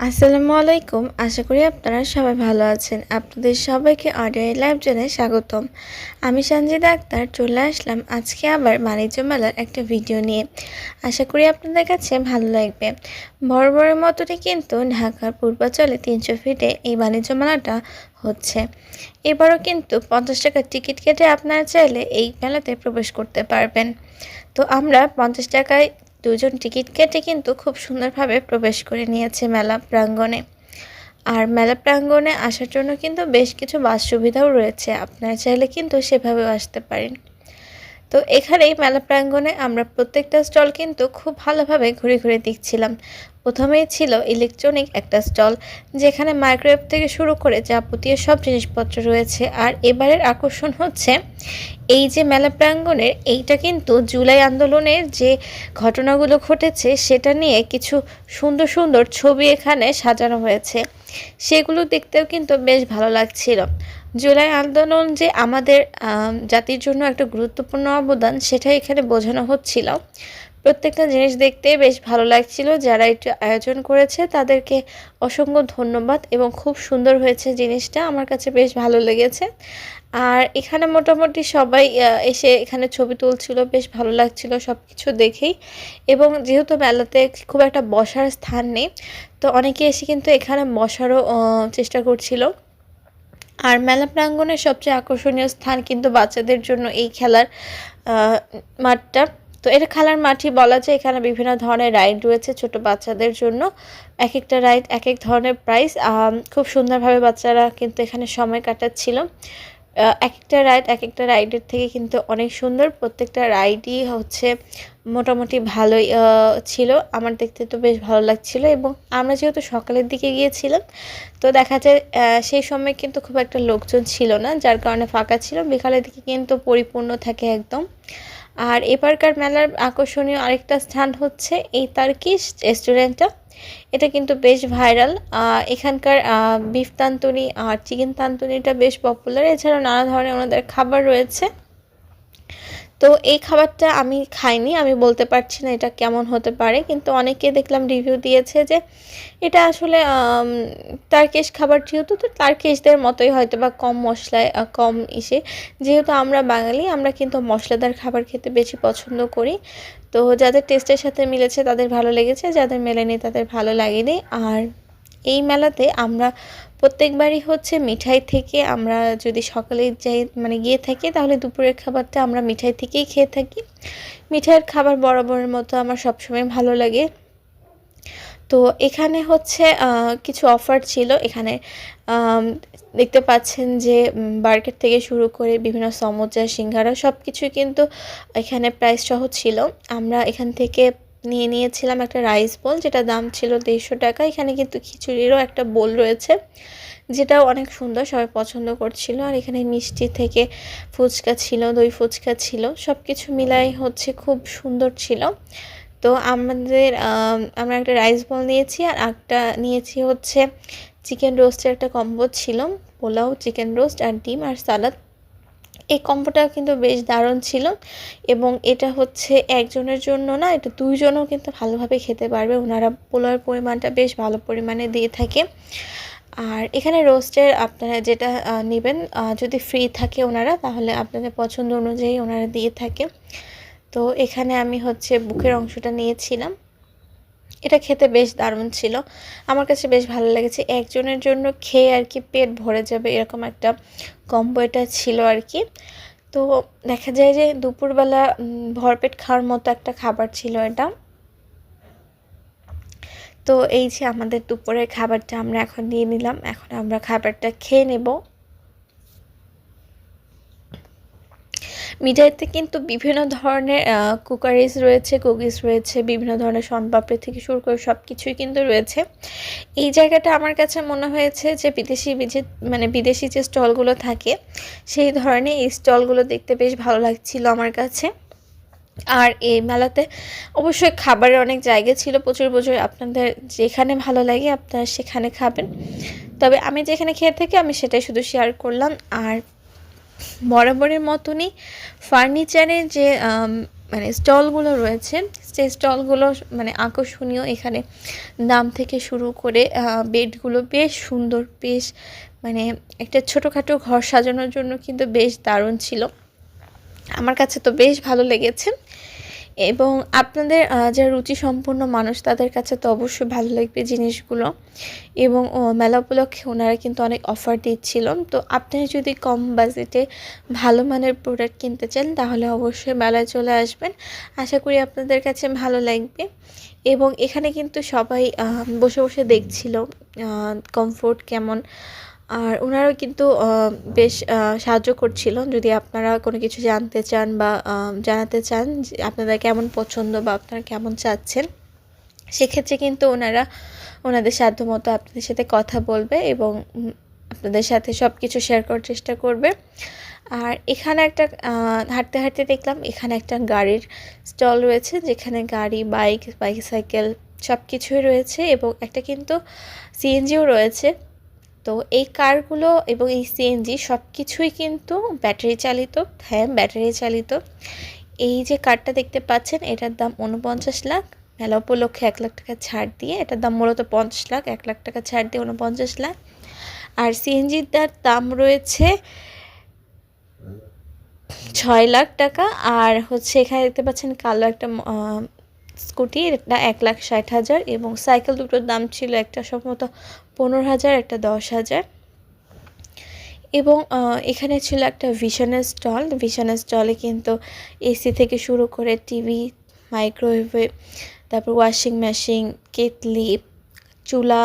আসসালামু আলাইকুম। আশা করি আপনারা সবাই ভালো আছেন। আপনাদের সবাইকে অডিও লাইভ জানাই স্বাগতম। আমি সঞ্জিদা আক্তার, চলে আসলাম আজকে আবার বাণিজ্য মেলার একটা ভিডিও নিয়ে। আশা করি আপনাদের কাছে ভালো লাগবে। বড় বড় মতনই কিন্তু ঢাকার পূর্বাচলে তিনশো ফিটে এই বাণিজ্য মেলাটা হচ্ছে। এবারও কিন্তু পঞ্চাশ টাকার টিকিট কেটে আপনারা চাইলে এই মেলাতে প্রবেশ করতে পারবেন। তো আমরা পঞ্চাশ টাকায় দুজন টিকিট কেটে কিন্তু খুব সুন্দরভাবে প্রবেশ করে নিয়েছে মেলা প্রাঙ্গণে। আর মেলা প্রাঙ্গণে আসার জন্য কিন্তু বেশ কিছু বাস সুবিধাও রয়েছে, আপনারা চাইলে কিন্তু সেভাবেও আসতে পারেন। তো এখানেই মেলা প্রাঙ্গণে আমরা প্রত্যেকটা স্টল কিন্তু খুব ভালোভাবে ঘুরে ঘুরে দেখছিলাম। প্রথমেই ছিল ইলেকট্রনিক একটা স্টল, যেখানে মাইক্রোওয়েভ থেকে শুরু করে যাবতীয় সব জিনিসপত্র রয়েছে। আর এবারের আকর্ষণ হচ্ছে এই যে মেলা প্রাঙ্গণের, এইটা কিন্তু জুলাই আন্দোলনের যে ঘটনাগুলো ঘটেছে, সেটা নিয়ে কিছু সুন্দর সুন্দর ছবি এখানে সাজানো হয়েছে। সেগুলো দেখতেও কিন্তু বেশ ভালো লাগছিল। জুলাই আন্দোলন যে আমাদের জাতির জন্য একটা গুরুত্বপূর্ণ অবদান সেটা এখানে বোঝানো হচ্ছিল। প্রত্যেকটা জিনিস দেখতে বেশ ভালো লাগছিল। যারা একটু আয়োজন করেছে, তাদেরকে অসংখ্য ধন্যবাদ এবং খুব সুন্দর হয়েছে জিনিসটা। আমার কাছে বেশ ভালো লেগেছে। আর এখানে মোটামুটি সবাই এসে এখানে ছবি তুলছিল, বেশ ভালো লাগছিল সব কিছু দেখেই। এবং যেহেতু মেলাতে খুব একটা বসার স্থান নেই, তো অনেকে এসে কিন্তু এখানে বসারও চেষ্টা করছিল। আর মেলা প্রাঙ্গণের সবচেয়ে আকর্ষণীয় স্থান কিন্তু বাচ্চাদের জন্য এই খেলার মাঠটা। তো এটা খেলার মাঠই বলা যায় এখানে বিভিন্ন ধরনের রাইড রয়েছে ছোট বাচ্চাদের জন্য। এক একটা রাইড এক এক ধরনের প্রাইস। খুব সুন্দরভাবে বাচ্চারা কিন্তু এখানে সময় কাটাচ্ছিল। এক একটা রাইড এক একটা রাইডের থেকে কিন্তু অনেক সুন্দর। প্রত্যেকটা রাইডই হচ্ছে মোটামুটি ভালোই ছিল। আমার দেখতে তো বেশ ভালো লাগছিল এবং আমরা যেহেতু সকালের দিকে গিয়েছিলাম, তো দেখা যায় সেই সময় কিন্তু খুব একটা লোকজন ছিল না, যার কারণে ফাঁকা ছিল। বিকালের দিকে কিন্তু পরিপূর্ণ থাকে একদম। আর এবারকার মেলার আকর্ষণীয় আরেকটা স্থান হচ্ছে এই তার্কিশ রেস্টুরেন্টটা। এটা কিন্তু বেশ ভাইরাল। এখানকার বিফ তান্তনি আর চিকেন তান্তনিটা বেশ পপুলার এছাড়াও নানা ধরনের ওনাদের খাবার রয়েছে। তো এই খাবারটা আমি খাইনি, আমি বলতে পারছি না এটা কেমন হতে পারে, কিন্তু অনেকে দেখলাম রিভিউ দিয়েছে যে এটা আসলে তার্কেশ খাবার যেহেতু, তো তার্কেশদের মতোই হয়তো বা কম মশলায় কম ইসে। যেহেতু আমরা বাঙালি, আমরা কিন্তু মশলাদার খাবার খেতে বেশি পছন্দ করি। তো যাদের টেস্টের সাথে মিলেছে, তাদের ভালো লেগেছে, যাদের মেলেনি, তাদের ভালো লাগেনি। আর এই মেলাতে আমরা প্রত্যেকবারই হচ্ছে মিঠাই থেকে আমরা যদি সকালে যাই মানে গিয়ে থাকি, তাহলে দুপুরের খাবারটা আমরা মিঠাই থেকেই খেয়ে থাকি। মিঠাইয়ের খাবার বরাবরের মতো আমার সবসময় ভালো লাগে। তো এখানে হচ্ছে কিছু অফার ছিল। এখানে দেখতে পাচ্ছেন যে বার্কেট থেকে শুরু করে বিভিন্ন সমোচা সিঙ্গারা সব কিছুই কিন্তু এখানে প্রাইস সহ ছিল। আমরা এখান থেকে নিয়ে নিয়েছিলাম একটা রাইস বোল যেটা দাম ছিল দেড়শো টাকা। এখানে কিন্তু খিচুড়িরও একটা বোল রয়েছে যেটাও অনেক সুন্দর, সবাই পছন্দ করছিল। আর এখানে মিষ্টি থেকে ফুচকা ছিল, দই ফুচকা ছিল সব কিছু মিলাই হচ্ছে খুব সুন্দর ছিল। তো আমাদের আমরা একটা রাইস বল নিয়েছি, আর একটা নিয়েছি হচ্ছে চিকেন রোস্টের একটা কম্বো ছিল, পোলাও, চিকেন রোস্ট, আর ডিম আর সালাদ। এই কম্বোটা কিন্তু বেশ দারুণ ছিল এবং এটা হচ্ছে একজনের জন্য না, এটা দুইজনও কিন্তু ভালোভাবে খেতে পারবে। ওনারা পোলাওয়ের পরিমাণটা বেশ ভালো পরিমাণে দিয়ে থাকে। আর এখানে রোস্টের আপনারা যেটা নেবেন যদি ফ্রি থাকে ওনারা, তাহলে আপনাদের পছন্দ অনুযায়ী ওনারা দিয়ে থাকে। তো এখানে আমি হচ্ছে বুকের অংশটা নিয়েছিলাম। এটা খেতে বেশ দারুণ ছিল। আমার কাছে বেশ ভালো লেগেছে। একজনের জন্য খেয়ে আর কি পেট ভরে যাবে এরকম একটা কম্বো এটা ছিল আর কি। তো দেখা যায় যে দুপুরবেলা ভরপেট খাওয়ার মতো একটা খাবার ছিল এটা। তো এই যে আমাদের দুপুরের খাবারটা আমরা এখন নিয়ে নিলাম। এখন আমরা খাবারটা খেয়ে নেব। মিঠাইতে কিন্তু বিভিন্ন ধরনের কুকারিজ রয়েছে, কুকিজ রয়েছে, বিভিন্ন ধরনের সনপাপড়ি থেকে শুরু করে সব কিছুই কিন্তু রয়েছে। এই জায়গাটা আমার কাছে মনে হয়েছে যে বিদেশি মানে বিদেশি যে স্টলগুলো থাকে, সেই ধরনের এই স্টলগুলো দেখতে বেশ ভালো লাগছিল আমার কাছে। আর এই মেলাতে অবশ্যই খাবারের অনেক জায়গা ছিল, প্রচুর প্রচুর আপনাদের যেখানে ভালো লাগে আপনারা সেখানে খাবেন। তবে আমি যেখানে খেয়ে থাকি, আমি সেটাই শুধু শেয়ার করলাম। আর বরাবরের মতনই ফার্নিচারের যে মানে স্টলগুলো রয়েছে, সে স্টলগুলো মানে আকর্ষণীয়। এখানে দাম থেকে শুরু করে বেডগুলো বেশ সুন্দর, বেশ মানে একটা ছোটোখাটো ঘর সাজানোর জন্য কিন্তু বেশ দারুণ ছিল। আমার কাছে তো বেশ ভালো লেগেছে। এবং আপনাদের যারা রুচি সম্পন্ন মানুষ তাদের কাছে তো অবশ্যই ভালো লাগবে জিনিসগুলো। এবং মেলা উপলক্ষে ওনারা কিন্তু অনেক অফার দিচ্ছিল। তো আপনি যদি কম বাজেটে ভালো মানের প্রোডাক্ট কিনতে চান, তাহলে অবশ্যই মেলায় চলে আসবেন। আশা করি আপনাদের কাছে ভালো লাগবে। এবং এখানে কিন্তু সবাই বসে বসে দেখছিল কমফোর্ট কেমন। আর ওনারাও কিন্তু বেশ সাহায্য করছিল। যদি আপনারা কোনো কিছু জানতে চান বা জানাতে চান আপনাদের কেমন পছন্দ বা আপনারা কেমন চাচ্ছেন, সেক্ষেত্রে কিন্তু ওনারা ওনাদের সাধ্যমতো আপনাদের সাথে কথা বলবে এবং আপনাদের সাথে সব কিছু শেয়ার করার চেষ্টা করবে। আর এখানে একটা হাঁটতে হাঁটতে দেখলাম, এখানে একটা গাড়ির স্টল রয়েছে, যেখানে গাড়ি বাইক বাইসাইকেল সব কিছুই রয়েছে এবং একটা কিন্তু সিএনজিও রয়েছে। তো এই কারগুলো এবং এই সিএনজি সব কিছুই কিন্তু ব্যাটারি চালিত হ্যাঁ ব্যাটারি চালিত। এই যে কারটা দেখতে পাচ্ছেন, এটার দাম উনপঞ্চাশ লাখ। মেলা উপলক্ষে এক লাখ টাকা ছাড় দিয়ে, এটার দাম মূলত পঞ্চাশ লাখ, এক লাখ টাকা ছাড় দিয়ে উনপঞ্চাশ লাখ। আর সিএনজির দাম রয়েছে ছয় লাখ টাকা। আর হচ্ছে এখানে দেখতে পাচ্ছেন কালো একটা স্কুটি এটা এক লাখ ষাট হাজার এবং সাইকেল দুটোর দাম ছিল একটা সম্ভবত পনেরো হাজার, একটা দশ হাজার। এবং এখানে ছিল একটা ভিশনের স্টল ভিশনের স্টলে কিন্তু এসি থেকে শুরু করে টিভি মাইক্রোওয়েভে তারপর ওয়াশিং মেশিন কেটলি, চুলা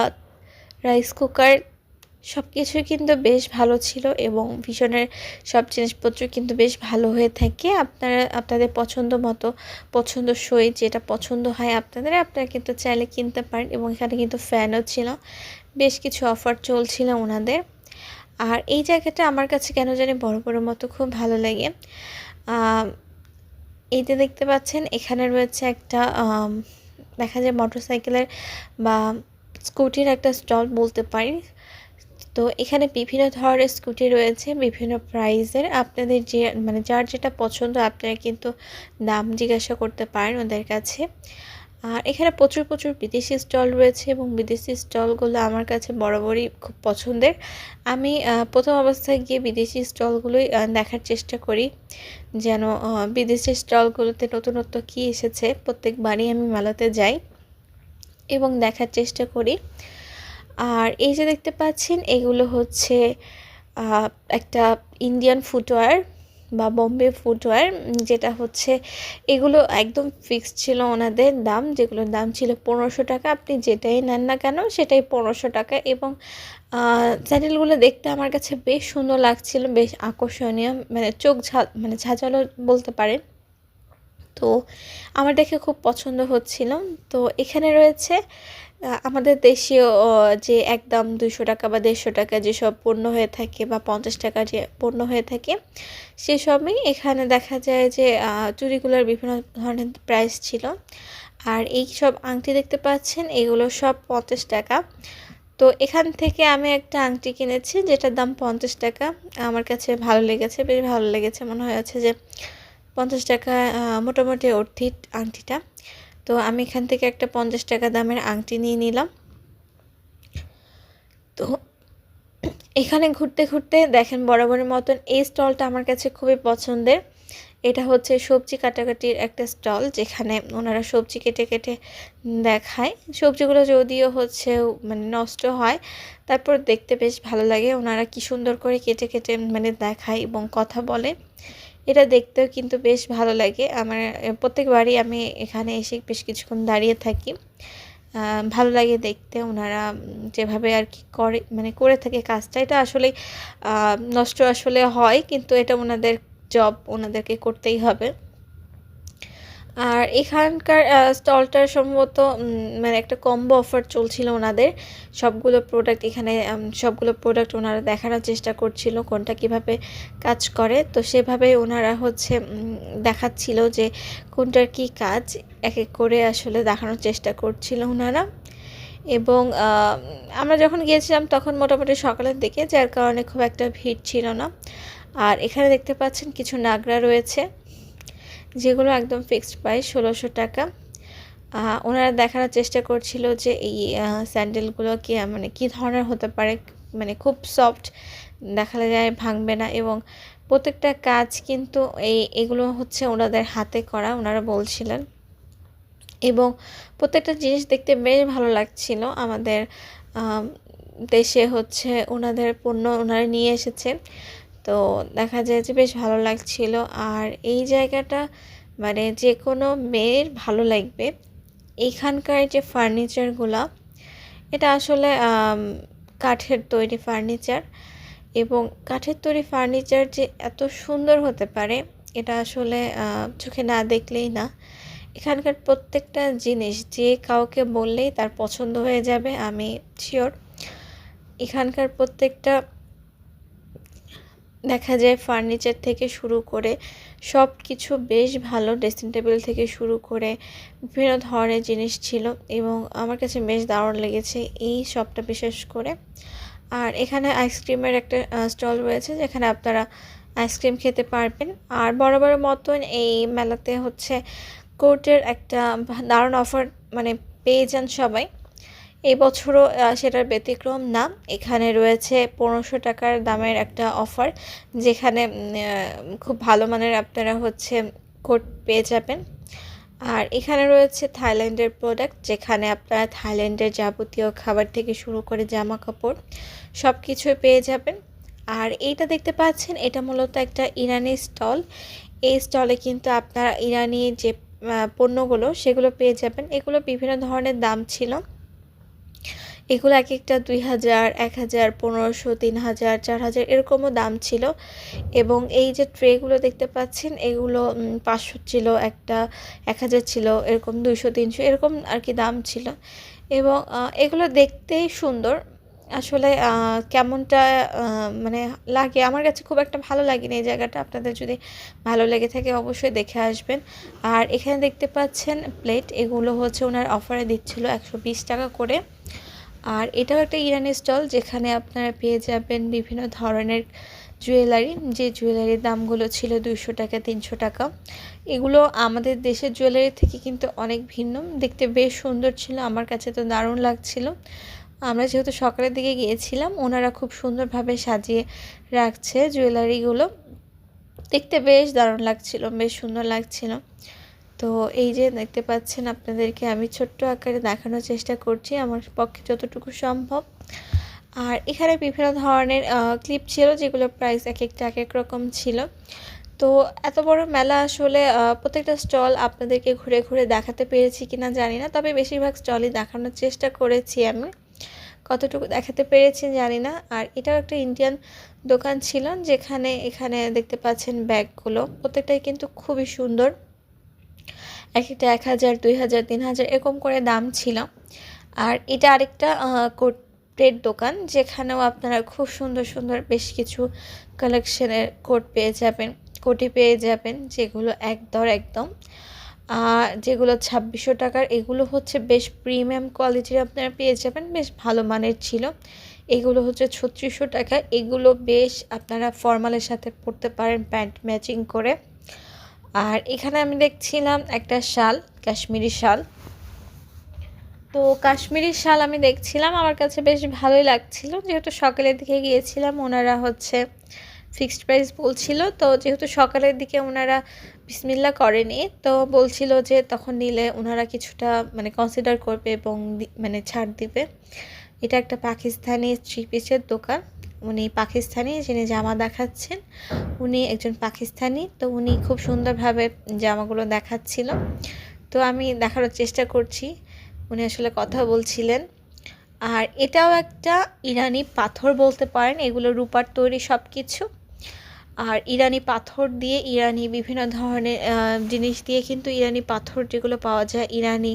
রাইস কুকার সব কিছুই কিন্তু বেশ ভালো ছিল এবং ভীষণের সব জিনিসপত্র কিন্তু বেশ ভালো হয়ে থাকে। আপনারা, আপনাদের পছন্দ মতো পছন্দ সই যেটা পছন্দ হয় আপনাদের, আপনারা কিন্তু চাইলে কিনতে পারেন এবং এখানে কিন্তু ফ্যানও ছিল। বেশ কিছু অফার চলছিল ওনাদের। আর এই জায়গাটা আমার কাছে কেন জানি বড় বড় মতো খুব ভালো লাগে। এইটা দেখতে পাচ্ছেন, এখানে রয়েছে একটা দেখা যায় মোটরসাইকেলের বা স্কুটির একটা স্টল বলতে পারি। তো এখানে বিভিন্ন ধরনের স্কুটি রয়েছে, বিভিন্ন প্রাইজের আপনাদের যে মানে যার যেটা পছন্দ, আপনারা কিন্তু দাম জিজ্ঞাসা করতে পারেন ওদের কাছে। আর এখানে প্রচুর প্রচুর বিদেশি স্টল রয়েছে এবং বিদেশি স্টলগুলো আমার কাছে বরাবরই খুব পছন্দের। আমি প্রথম অবস্থায় গিয়ে বিদেশি স্টলগুলোই দেখার চেষ্টা করি। যেন বিদেশি স্টলগুলোতে নতুনত্ব কী এসেছে, প্রত্যেকবারই আমি মেলাতে যাই এবং দেখার চেষ্টা করি। আর এই যে দেখতে পাচ্ছেন, এগুলো হচ্ছে একটা ইন্ডিয়ান ফুটওয়্যার বা বম্বে ফুটওয়্যার যেটা হচ্ছে এগুলো একদম ফিক্সড ছিল ওনাদের দাম, যেগুলোর দাম ছিল পনেরোশো টাকা। আপনি যেটাই নেন না কেন, সেটাই পনেরোশো টাকা। এবং স্যান্ডেলগুলো দেখতে আমার কাছে বেশ সুন্দর লাগছিল, বেশ আকর্ষণীয় মানে চোখ ঝা মানে ঝাঁঝালো বলতে পারেন। তো আমার দেখে খুব পছন্দ হচ্ছিল। তো এখানে রয়েছে আমাদের দেশীয় যে একদম দুশো টাকা বা দেড়শো টাকা যেসব পণ্য হয়ে থাকে বা পঞ্চাশ টাকা যে পণ্য হয়ে থাকে, সেসবই এখানে দেখা যায় যে চুরিগুলোর বিভিন্ন ধরনের প্রাইস ছিল। আর এই সব আংটি দেখতে পাচ্ছেন, এগুলো সব পঞ্চাশ টাকা। তো এখান থেকে আমি একটা আংটি কিনেছি, যেটার দাম পঞ্চাশ টাকা। আমার কাছে ভালো লেগেছে, বেশ ভালো লেগেছে। মনে হয়েছে যে পঞ্চাশ টাকা মোটামুটি অর্থিত আংটিটা। তো আমি এখান থেকে একটা পঞ্চাশ টাকা দামের আংটি নিয়ে নিলাম। তো এখানে ঘুরতে ঘুরতে দেখেন বরাবরের মতন এই স্টলটা আমার কাছে খুবই পছন্দের। এটা হচ্ছে সবজি কাটাকাটির একটা স্টল যেখানে ওনারা সবজি কেটে কেটে দেখায়। সবজিগুলো যদিও হচ্ছে মানে নষ্ট হয়, তারপর দেখতে বেশ ভালো লাগে। ওনারা কি সুন্দর করে কেটে কেটে মানে দেখায় এবং কথা বলে। এটা দেখতেও কিন্তু বেশ ভালো লাগে। আমার প্রত্যেকবারই আমি এখানে এসে বেশ কিছুক্ষণ দাঁড়িয়ে থাকি। ভালো লাগে দেখতে। ওনারা যেভাবে আর কি করে মানে করে থাকে কাজটা। এটা আসলে নষ্ট আসলে হয়, কিন্তু এটা ওনাদের জব ওনাদেরকে করতেই হবে। আর এখানকার স্টলটার সম্ভবত মানে একটা কম্বো অফার চলছিল ওনাদের। সবগুলো প্রোডাক্ট এখানে সবগুলো প্রোডাক্ট ওনারা দেখানোর চেষ্টা করছিল কোনটা কীভাবে কাজ করে। তো সেভাবে ওনারা হচ্ছে দেখাচ্ছিল যে কোনটার কি কাজ, এক এক করে আসলে দেখানোর চেষ্টা করছিল ওনারা। এবং আমরা যখন গিয়েছিলাম তখন মোটামুটি সকালের দিকে, যার কারণে খুব একটা ভিড় ছিল না। আর এখানে দেখতে পাচ্ছেন কিছু নাগরা রয়েছে। যেগুলো একদম ফিক্সড প্রাইস ষোলোশো টাকা। ওনারা দেখানোর চেষ্টা করছিল যে এই স্যান্ডেলগুলো কি মানে কি ধরনের হতে পারে মানে খুব সফট দেখা যায় ভাঙবে না এবং প্রত্যেকটা কাজ কিন্তু এই, এগুলো হচ্ছে ওনাদের হাতে করা, ওনারা বলছিলেন। এবং প্রত্যেকটা জিনিস দেখতে বেশ ভালো লাগছিল। আমাদের দেশে হচ্ছে ওনাদের পণ্য ওনারা নিয়ে এসেছে। তো দেখা যায় যে বেশ ভালো লাগছিল। আর এই জায়গাটা মানে যে কোনো মেয়ের ভালো লাগবে। এখানকার যে ফার্নিচারগুলো এটা আসলে কাঠের তৈরি ফার্নিচার এবং কাঠের তৈরি ফার্নিচার যে এত সুন্দর হতে পারে, এটা আসলে চোখে না দেখলেই না। এখানকার প্রত্যেকটা জিনিস যে কাউকে বললেই তার পছন্দ হয়ে যাবে, আমি শিওর এখানকার প্রত্যেকটা দেখা যায় ফার্নিচার থেকে শুরু করে সব কিছু বেশ ভালো ড্রেসিং টেবিল থেকে শুরু করে বিভিন্ন ধরনের জিনিস ছিল এবং আমার কাছে বেশ দারুণ লেগেছে এই শপটা বিশেষ করে। আর এখানে আইসক্রিমের একটা স্টল রয়েছে যেখানে আপনারা আইসক্রিম খেতে পারবেন। আর বরাবরের মতন এই মেলাতে হচ্ছে কোর্টের একটা দারুণ অফার মানে পেয়ে যান সবাই। এই বছরও সেটার ব্যতিক্রম না। এখানে রয়েছে পনেরোশো টাকার দামের একটা অফার, যেখানে খুব ভালো মানের আপনারা হচ্ছে কোট পেয়ে যাবেন। আর এখানে রয়েছে থাইল্যান্ডের প্রোডাক্ট, যেখানে আপনারা থাইল্যান্ডের যাবতীয় খাবার থেকে শুরু করে জামা কাপড় সব কিছুই পেয়ে যাবেন। আর এইটা দেখতে পাচ্ছেন, এটা মূলত একটা ইরানি স্টল। এই স্টলে কিন্তু আপনারা ইরানি যে পণ্যগুলো, সেগুলো পেয়ে যাবেন। এগুলো বিভিন্ন ধরনের দাম ছিল। এগুলো এক একটা দুই হাজার, এক হাজার, পনেরোশো, তিন হাজার, চার হাজার এরকমও দাম ছিল। এবং এই যে ট্রেগুলো দেখতে পাচ্ছেন, এগুলো পাঁচশো ছিল, একটা এক হাজার ছিল, এরকম দুইশো, তিনশো এরকম আর কি দাম ছিল। এবং এগুলো দেখতেই সুন্দর। আসলে কেমনটা মানে লাগে, আমার কাছে খুব একটা ভালো লাগেনি এই জায়গাটা। আপনাদের যদি ভালো লেগে থাকে অবশ্যই দেখে আসবেন। আর এখানে দেখতে পাচ্ছেন প্লেট, এগুলো হচ্ছে ওনার অফারে দিচ্ছিল একশো বিশ টাকা করে। আর এটাও একটা ইরানি স্টল যেখানে আপনারা পেয়ে যাবেন বিভিন্ন ধরনের জুয়েলারি। যে জুয়েলারির দামগুলো ছিল দুইশো টাকা, তিনশো টাকা। এগুলো আমাদের দেশের জুয়েলারি থেকে কিন্তু অনেক ভিন্ন। দেখতে বেশ সুন্দর ছিল, আমার কাছে তো দারুণ লাগছিল। আমরা যেহেতু সকালের দিকে গিয়েছিলাম, ওনারা খুব সুন্দরভাবে সাজিয়ে রাখছে জুয়েলারিগুলো। দেখতে বেশ দারুণ লাগছিল, বেশ সুন্দর লাগছিল। তো এই যে দেখতে পাচ্ছেন আপনাদেরকে আমি ছোট্ট আকারে দেখানোর চেষ্টা করছি আমার পক্ষে যতটুকু সম্ভব। আর এখানে বিভিন্ন ধরনের ক্লিপ ছিল যেগুলো প্রাইস এক একটা এক এক রকম ছিল। তো এত বড় মেলা আসলে প্রত্যেকটা স্টল আপনাদেরকে ঘুরে ঘুরে দেখাতে পেরেছি কিনা জানি না, তবে বেশিরভাগ স্টলই দেখানোর চেষ্টা করেছি আমি। কতটুকু দেখাতে পেরেছি জানি না। আর এটাও একটা ইন্ডিয়ান দোকান ছিল, যেখানে, এখানে দেখতে পাচ্ছেন ব্যাগগুলো প্রত্যেকটাই কিন্তু খুবই সুন্দর। এক একটা এক হাজার, দুই হাজার, তিন হাজার এরকম করে দাম ছিল। আর এটা আরেকটা কোটের দোকান, যেখানেও আপনারা খুব সুন্দর সুন্দর বেশ কিছু কালেকশনের কোট পেয়ে যাবেন, কোটি পেয়ে যাবেন, যেগুলো একদর একদম। যেগুলো ছাব্বিশশো টাকার, এগুলো হচ্ছে বেশ প্রিমিয়াম কোয়ালিটির আপনারা পেয়ে যাবেন, বেশ ভালো মানের ছিল। এগুলো হচ্ছে ছত্রিশশো টাকা, এগুলো বেশ আপনারা ফর্মালের সাথে পরতে পারেন, প্যান্ট ম্যাচিং করে। আর এখানে আমি দেখছিলাম একটা শাল, কাশ্মীরি শাল। তো কাশ্মীরি শাল আমি দেখছিলাম, আমার কাছে বেশ ভালোই লাগছিল। যেহেতু সকালের দিকে গিয়েছিলাম, ওনারা হচ্ছে ফিক্সড প্রাইস বলছিল। তো যেহেতু সকালের দিকে ওনারা বিসমিল্লা করেনি, তো বলছিল যে তখন নিলে ওনারা কিছুটা মানে কনসিডার করবে এবং মানে ছাড় দিবে। এটা একটা পাকিস্তানি থ্রি পিসের দোকান। উনি পাকিস্তানি যিনি জামা দেখাচ্ছেন, উনি একজন পাকিস্তানি, তো উনি খুব সুন্দরভাবে জামাগুলো দেখাচ্ছিল। তো আমি দেখানোর চেষ্টা করছি, উনি আসলে কথা বলছিলেন। আর এটাও একটা ইরানি পাথর বলতে পারেন, এগুলো রূপার তৈরি সব কিছু আর ইরানি পাথর দিয়ে ইরানি বিভিন্ন ধরনের জিনিস দিয়ে কিন্তু ইরানি পাথর যেগুলো পাওয়া যায়, ইরানি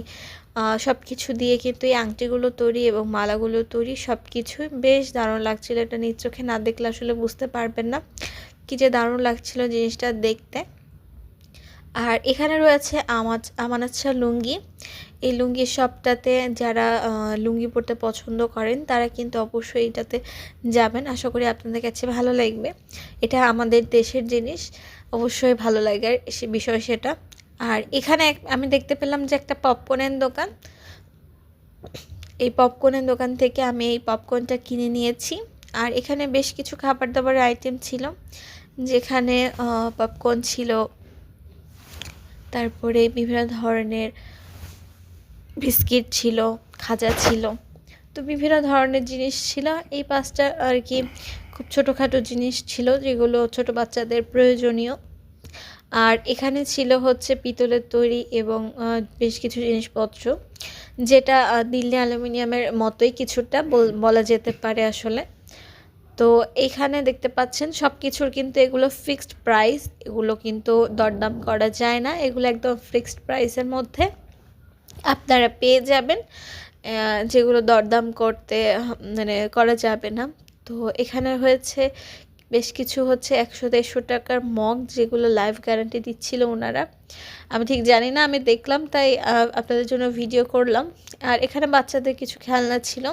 সব কিছু দিয়ে কিন্তু এই আংটিগুলো তৈরি এবং মালাগুলো তৈরি সব কিছুই বেশ দারুণ লাগছিল। এটা নিজ চোখে না দেখলে আসলে বুঝতে পারবেন না কি যে দারুণ লাগছিল জিনিসটা দেখতে। আর এখানে রয়েছে আমাজ আমানাচ্ছা লুঙ্গি। এই লুঙ্গি শপটাতে যারা লুঙ্গি পরতে পছন্দ করেন তারা কিন্তু অবশ্যই এটাতে যাবেন। আশা করি আপনাদের কাছে ভালো লাগবে। এটা আমাদের দেশের জিনিস, অবশ্যই ভালো লাগার সে বিষয় সেটা আর এখানে আমি দেখতে পেলাম যে একটা পপকর্নের দোকান। এই পপকর্নের দোকান থেকে আমি এই পপকর্নটা কিনে নিয়েছি। আর এখানে বেশ কিছু খাবার দাবারের আইটেম ছিল, যেখানে পপকর্ন ছিল। তারপরে বিভিন্ন ধরনের বিস্কিট ছিল, খাজা ছিল। তো বিভিন্ন ধরনের জিনিস ছিল। এই পাঁচটা আর কি খুব ছোটোখাটো জিনিস ছিল, যেগুলো ছোট বাচ্চাদের প্রয়োজনীয়। আর এখানে ছিল হচ্ছে পিতলের তৈরি এবং বেশ কিছু জিনিসপত্র, যেটা দিল্লি অ্যালুমিনিয়ামের মতোই কিছুটা বল- যেতে পারে আসলে। তো এখানে দেখতে পাচ্ছেন সব কিছুর কিন্তু এগুলো ফিক্সড প্রাইস এগুলো কিন্তু দরদাম করা যায় না, এগুলো একদম ফিক্সড প্রাইসের মধ্যে। আপনারা পেয়ে যাবেন যেগুলো দরদাম করতে মানে করা যাবে না। তো এখানে হয়েছে বেশ কিছু হচ্ছে একশো দেড়শো টাকার মগ যেগুলো লাইফ গ্যারান্টি দিচ্ছিল ওনারা। আমি ঠিক জানি না, আমি দেখলাম, তাই আপনাদের জন্য ভিডিও করলাম। আর এখানে বাচ্চাদের কিছু খেলনা ছিল,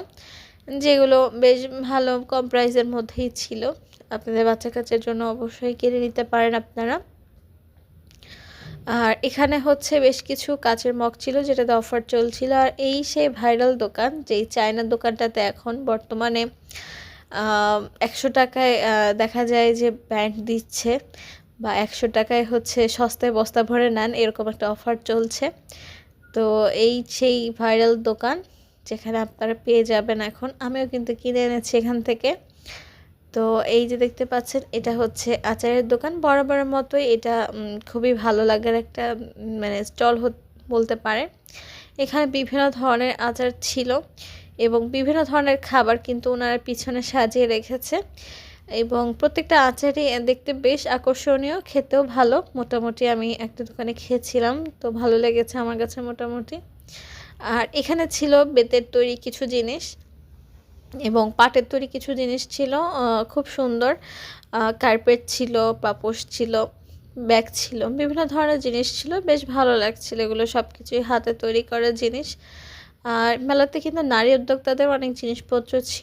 যেগুলো বেশ ভালো কম প্রাইসের মধ্যেই ছিল। আপনাদের বাচ্চা কাচ্চার জন্য অবশ্যই কিনে নিতে পারেন আপনারা। আর এখানে হচ্ছে বেশ কিছু কাচের মগ ছিল যেটাতে অফার চলছিল। আর এই সেই ভাইরাল দোকান, যেই চায়নার দোকানটাতে এখন বর্তমানে একশো টাকায় দেখা যায় যে ব্যান্ড দিচ্ছে বা একশো টাকায় হচ্ছে সস্তায় বস্তা ভরে নেন, এরকম একটা অফার চলছে। তো এই সেই ভাইরাল দোকান যেখানে আপনারা পেয়ে যাবেন এখন, আমিও কিন্তু কিনে এনেছি এখান থেকে। তো এই যে দেখতে পাচ্ছেন, এটা হচ্ছে আচারের দোকান। বরাবরের মতোই এটা খুবই ভালো লাগার একটা মানে স্টল বলতে পারেন। এখানে বিভিন্ন ধরনের আচার ছিল এবং বিভিন্ন ধরনের খাবার কিন্তু ওনারা পিছনে সাজিয়ে রেখেছে এবং প্রত্যেকটা আচারই দেখতে বেশ আকর্ষণীয়, খেতেও ভালো। মোটামুটি আমি একটা দোকানে খেয়েছিলাম, তো ভালো লেগেছে আমার কাছে মোটামুটি। আর এখানে ছিল বেতের তৈরি কিছু জিনিস এবং পাটের তৈরি কিছু জিনিস ছিল খুব সুন্দর। কার্পেট ছিল, পাপোশ ছিল। ব্যাগ ছিল, বিভিন্ন ধরনের জিনিস ছিল, বেশ ভালো লাগছিল এগুলো সব কিছুই হাতে তৈরি করা জিনিস। আর মেলাতে কিন্তু নারী উদ্যোক্তাদের অনেক জিনিসপত্র ছিল।